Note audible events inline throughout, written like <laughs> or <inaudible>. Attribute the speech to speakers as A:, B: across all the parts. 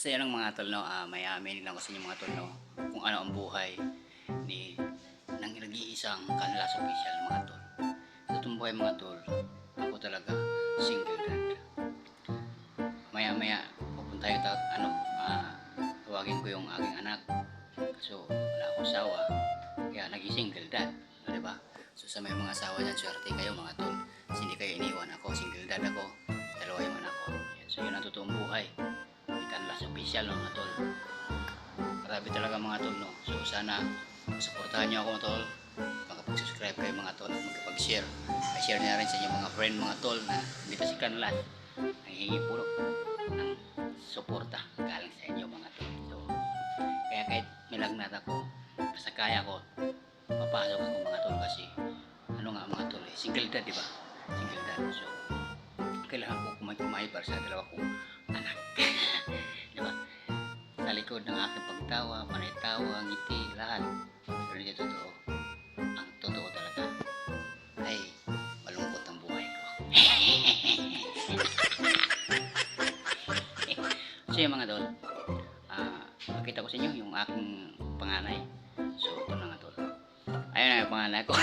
A: Sa yan ang mga tol, no, ah, may amin lang ko sa inyo mga tol, no, kung ano ang buhay ni ng nag-iisang kanalas official mga tol. Sa itong buhay mga tol, ako talaga single dad. Maya maya, pupunta tayo ta, ano, ah, tawagin ko yung aking anak. So, wala akong asawa, kaya naging single dad. O, diba? So, sa may mga asawa dyan, swerte kayo mga tol. Hindi kayo iniwan ako, single dad no, mga tol. Grabe talaga mga tol, no? So, sana, supportahan niyo ako, mga tol. Makapag-subscribe kayo, mga tol. Magkapag-share. I-share niya rin sa inyo mga friend, mga tol, na pa si kanlas. Nangihingi puro ng suporta galing sa inyo, mga tol. So, kaya kahit milagnat ako, basta kaya ko, papasok ako mga tol kasi ano nga mga tol eh, single dad, di ba? Single dad. So, kailangan ko kumay-kumay para sa dalawa kong anak. <laughs> ng aking pagtawa, panaytawa, ngiti, lahat. Pero hindi totoo. Ang totoo talaga ay malungkot ang buhay ko. <laughs> so yung mga tol, ah, makita ko sa inyo yung aking panganay. So ito na nga tol. Ayun na yung panganay ko. <laughs>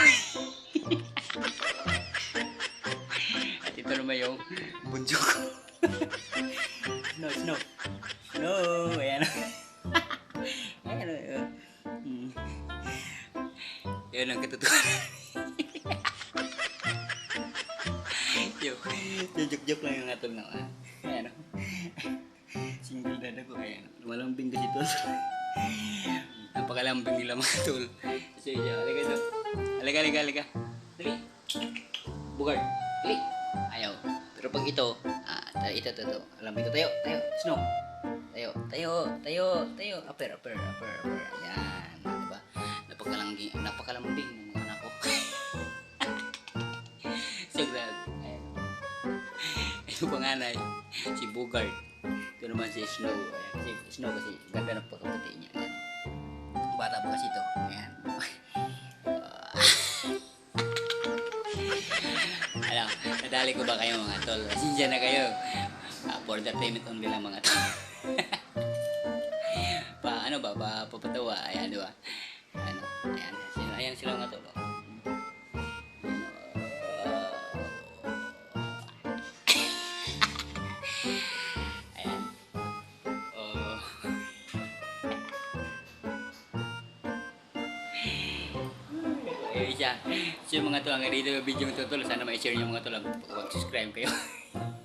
A: At ito naman yung bunso <laughs> ko. Snow. Snow, ayan. ayan. Yun ang katotohanan. <laughs> joke. Joke, joke lang yung atol na. ah. Ayan. oh. Single dad ako. Ayan. Malambing kasi tol. Napakalambing nila mga tol. So, yun. Halika ito. Halika, halika, halika. Dali. Bugard. Dali. Ayaw. Pero pag ito, ah, ito, ito, ito. Alam ito, tayo, tayo. Snow. Tayo, tayo, tayo, tayo. Upper, upper, upper, upper. Ayan. Diba? Napakalambing, ng mga anak ko. <laughs> so, grabe. Ayan. Ito panganay, si Bugard. Ito naman si Snow. Ayan. Kasi Snow kasi ganda ng pagkaputi niya. Ayan. Bata pa kasi ito. Ayan. <laughs> Alam, nadali ko ba kayo mga tol? Pasensya na kayo. Ah, for entertainment only lang mga tol. <laughs> pa ano ba, pa papatawa. Ayan, di? Ayan, sila, ayan oh. Ayan. Oh. Ayun siya. So yung mga hanggang dito yung video ng tol. Sana ma-share niyo mga tol. Huwag subscribe kayo. <laughs>